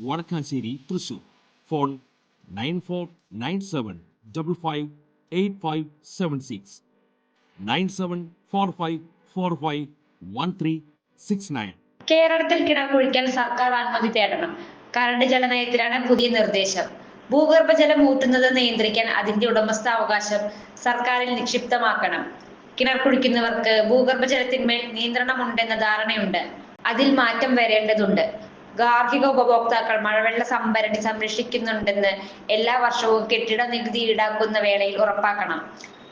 Vadakkanchery Thrissur. Phone nine four nine seven double five eight five seven six. Nine seven four five four five one three six nine. കേരളത്തിൽ കിണർ കുഴിക്കാൻ സർക്കാർ അനുമതി തേടണം. കരട് ജലനയത്തിലാണ് പുതിയ നിർദ്ദേശം. ഭൂഗർഭജലം ഊറ്റുന്നത് നിയന്ത്രിക്കാൻ അതിന്റെ ഉടമസ്ഥാവകാശം സർക്കാരിൽ നിക്ഷിപ്തമാക്കണം. കിണർ കുഴിക്കുന്നവർക്ക് ഭൂഗർഭജലത്തിന്മേൽ നിയന്ത്രണമുണ്ടെന്ന ധാരണയുണ്ട്. അതിൽ മാറ്റം വരേണ്ടതുണ്ട്. ഗാർഹിക ഉപഭോക്താക്കൾ മഴവെള്ള സംഭരണി സംരക്ഷിക്കുന്നുണ്ടെന്ന് എല്ലാ വർഷവും കെട്ടിട നികുതി ഈടാക്കുന്ന വേളയിൽ ഉറപ്പാക്കണം.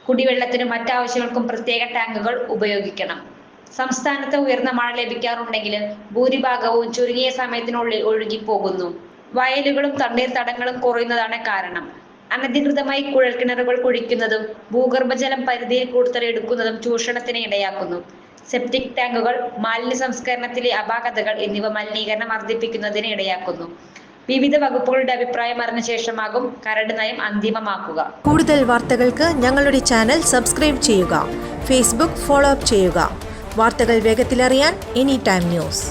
കുടിവെള്ളത്തിനും മറ്റാവശ്യങ്ങൾക്കും പ്രത്യേക ടാങ്കുകൾ ഉപയോഗിക്കണം. സംസ്ഥാനത്ത് ഉയർന്ന മഴ ലഭിക്കാറുണ്ടെങ്കിലും ഭൂരിഭാഗവും ചുരുങ്ങിയ സമയത്തിനുള്ളിൽ ഒഴുകിപ്പോകുന്നു. വയലുകളും തണ്ണീർത്തടങ്ങളും കുറയുന്നതാണ് കാരണം. അനധികൃതമായി കുഴൽക്കിണറുകൾ കുഴിക്കുന്നതും ഭൂഗർഭജലം പരിധിയിൽ കൂടുതൽ എടുക്കുന്നതും ചൂഷണത്തിന് ഇടയാക്കുന്നു. സെപ്റ്റിക് ടാങ്കുകൾ മാലിന്യ സംസ്കരണത്തിലെ അപാകതകൾ എന്നിവ മലിനീകരണം വർദ്ധിപ്പിക്കുന്നതിന് ഇടയാക്കുന്നു. വിവിധ വകുപ്പുകളുടെ അഭിപ്രായം അറിഞ്ഞ ശേഷമാകും കരട് നയം അന്തിമമാക്കുക. കൂടുതൽ വാർത്തകൾക്ക് ഞങ്ങളുടെ ചാനൽ സബ്സ്ക്രൈബ് ചെയ്യുക. ഫേസ്ബുക്ക് ഫോളോ അപ്പ് ചെയ്യുക. വാർത്തകൾ വേഗത്തിലറിയാൻ എനി ടൈം ന്യൂസ്